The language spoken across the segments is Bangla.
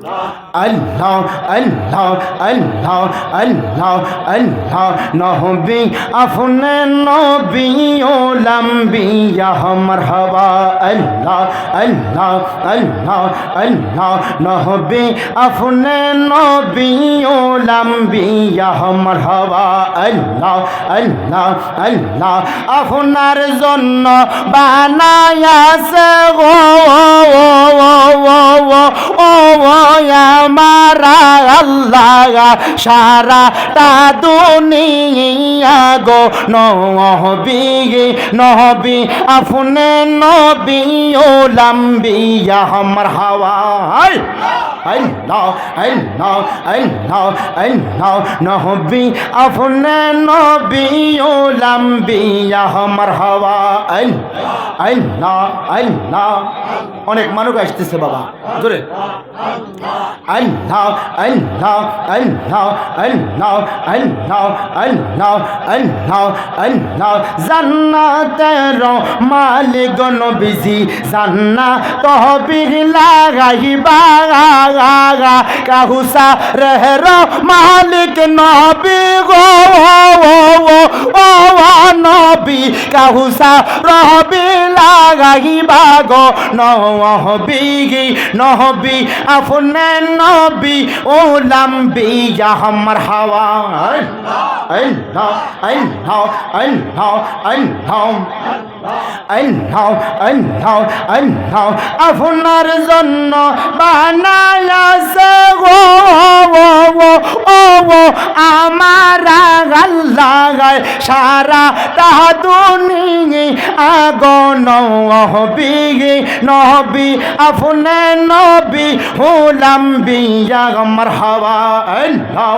আল্লাহ আল্লাহ আল্লাহ আল্লাহ আল্লাহ নহবি আপনে নবী ও লম্বিয়া মারহাবা আল্লাহ আল্লাহ আল্লাহ আল্লাহ নহবি আপনে নবী ও লম্বিয়া মারহাবা আল্লাহ আল্লাহ আল্লাহ আপনার জন্য বানায়াছে গো ও ও ও ও ও ও আমার আল্লাহ সারাটা দুনিয়া গো। নহবি নহবি আপনি নবী ও লম্বিয়া আমার হাওয়া অনেক মানুষ আসতেছে বাবা জান্নাতের মালিক নবীজি তহবির লাগাইবা। কাহুসা রেহর মালিক নবী গো ও নবী কাহুসা রহবি লাগাইবা গো নহবি নহবি আপনে নবী ও লম্বি আমার হাওয়া আল্লাহ আল্লাহ আল্লাহ আল্লাহ আল্লাহ আল্লাহ আল্লাহ আপনার জন্য গো ও আমার আল্লাহ সারা তাহা দুনি আগো নহবি নহবি আপনে নবী হুলাম বিয়া আমার হাওয়া আল্লাহ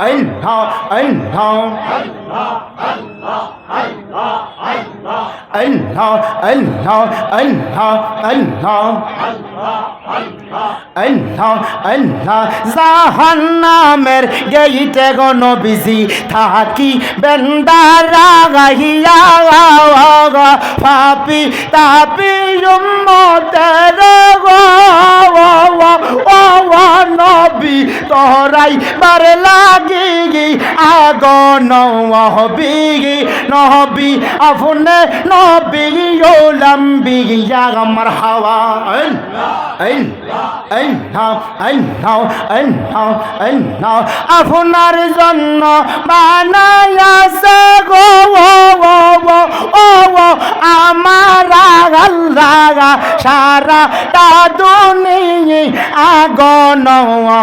আল্লাহ আল্লাহ আল্লাহ আল্লাহ আল্লাহ আল্লাহ জাহান্নামের গেইতে গণ বিজি থাকি বেন্দারা গাহিয়া পাপি তাপি উম্মতের গো ও নবী, তোরাই বার লাগি আগ নহবি নহবি আপনে নবী ও লম্বি আমার হাওয়া আপনার জন্য বানাইয়াছে গো ও আমার লাগা সারা তা দুনিয়ে আগন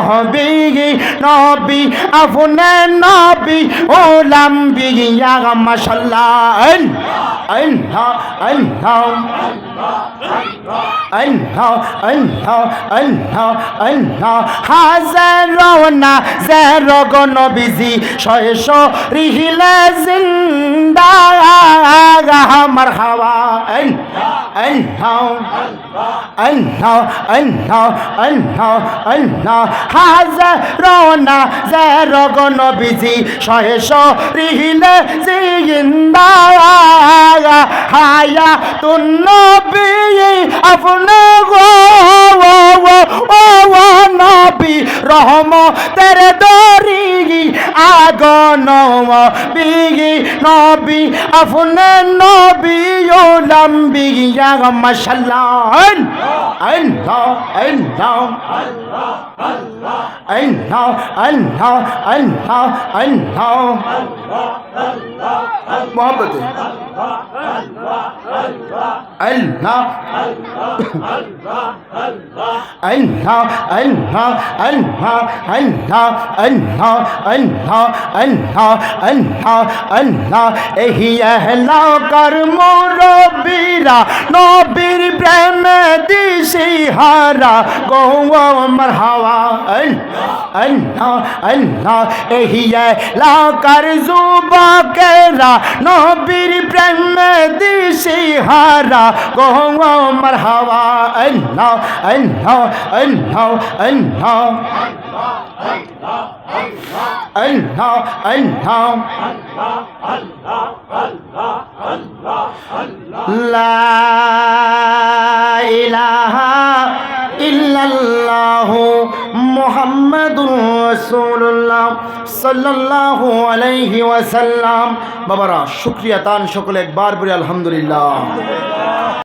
হবিগি নবী, আফনে নবী, ওলাম বিগি আগা মাশাল্লাহ, আইন আইন, হা আইন, হা আল্লাহ আল্লাহ আল্লাহ আল্লাহ হাজারো না, জেরো গো নবীজি শয়শো রিহিলে জিন্দা মারহাবা। হায়া তুন্নবী আপনা গো। রহম, তেরে দরিগি আগন বিগি নবী, আফনে নবী ওলাম বিগি আগ মাশাল্লাহ আল্লাহ আল্লাহ আল্লাহ আল্লাহ আল্লাহ আল্লাহ আল্লাহ محبت اللہ اللہ اللہ اللہ আল্লাহ আল্লাহ আল্লাহ আল্লাহ আল্লাহ আল্লাহ এহি এহলা কর মুরব্বীরা, নবীর প্রেম দিশি হারা। গো আমার হাওয়া আল্লাহ আল্লাহ। এহি এহলা কর যুবকেরা, নবীর প্রেম দিশি হারা। গো الله الله الله الله الله الله لا إله إلا الله محمد رسول الله صلى الله عليه وسلم বাবারা শুক্রিয়া তান সকলে একবার বলে আলহামদুলিল্লাহ